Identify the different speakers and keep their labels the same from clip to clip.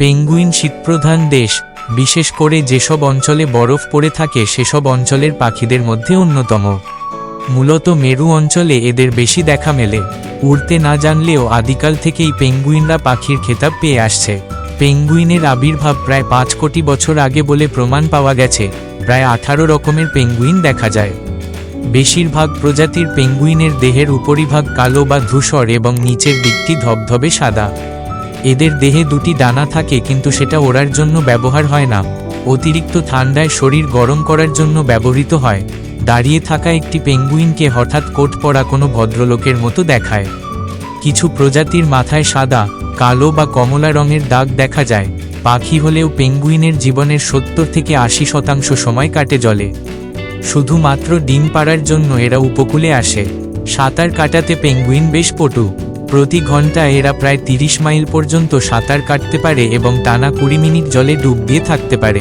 Speaker 1: Penguin শীতপ্রধান দেশ, বিশেষ করে যেসব অঞ্চলে বরফ পড়ে থাকে সেসব অঞ্চলের পাখিদের মধ্যে অন্যতম। মূলত মেরু অঞ্চলে এদের বেশি দেখা মেলে। উড়তে না জানলেও আদিকাল থেকেই পেঙ্গুইনরা পাখির খেতাব পেয়ে আসছে। পেঙ্গুইনের আবির্ভাব প্রায় পাঁচ কোটি বছর আগে বলে প্রমাণ পাওয়া গেছে, প্রায় আঠারো রকমের পেঙ্গুইন দেখা যায়। বেশিরভাগ প্রজাতির পেঙ্গুইনের দেহের উপরিভাগ কালো বা ধূসর এবং নিচের দিকটি ধবধবে সাদা। এদের দেহে দুটি ডানা থাকে কিন্তু সেটা ওড়ার জন্য ব্যবহার হয় না। অতিরিক্ত ঠান্ডায় শরীর গরম করার জন্য ব্যবহৃত হয়। দাঁড়িয়ে থাকা একটি পেঙ্গুইনকে হঠাৎ কোট পরা কোনো ভদ্রলোকের মতো দেখায়। কিছু প্রজাতির মাথায় সাদা, কালো বা কমলা রঙের দাগ দেখা যায়। পাখি হলেও পেঙ্গুইনের জীবনের সত্তর থেকে আশি শতাংশ সময় কাটে জলে। শুধুমাত্র ডিম পাড়ার জন্য এরা উপকূলে আসে। সাঁতার কাটাতে পেঙ্গুইন বেশ পটু। প্রতি ঘন্টায় এরা প্রায় তিরিশ মাইল পর্যন্ত সাঁতার কাটতে পারে এবং টানা কুড়ি মিনিট জলে ডুব দিয়ে থাকতে পারে।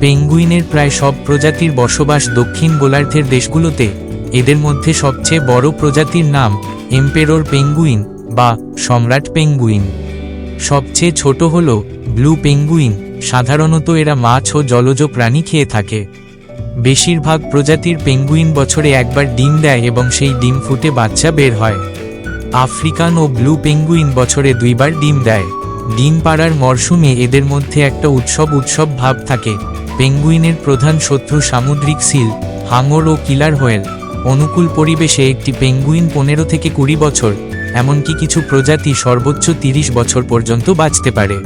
Speaker 1: পেঙ্গুইনের প্রায় সব প্রজাতির বসবাস দক্ষিণ গোলার্ধের দেশগুলোতে। এদের মধ্যে সবচেয়ে বড় প্রজাতির নাম এম্পেরোর পেঙ্গুইন বা সম্রাট পেঙ্গুইন। সবচেয়ে ছোট হল ব্লু পেঙ্গুইন। সাধারণত এরা মাছ ও জলজ প্রাণী খেয়ে থাকে। বেশিরভাগ প্রজাতির পেঙ্গুইন বছরে একবার ডিম দেয় এবং সেই ডিম ফুটে বাচ্চা বের হয়। আফ্রিকান ও ব্লু পেঙ্গুইন বছরে দুইবার ডিম দেয়। ডিম পাড়ার মরশুমে এদের মধ্যে একটা উৎসব উৎসব ভাব থাকে। পেঙ্গুইনের প্রধান শত্রু সামুদ্রিক সিল, হাঙর ও কিলার হোয়েল। অনুকূল পরিবেশে একটি পেঙ্গুইন পনেরো থেকে কুড়ি বছর, এমনকি কিছু প্রজাতি সর্বোচ্চ তিরিশ বছর পর্যন্ত বাঁচতে পারে।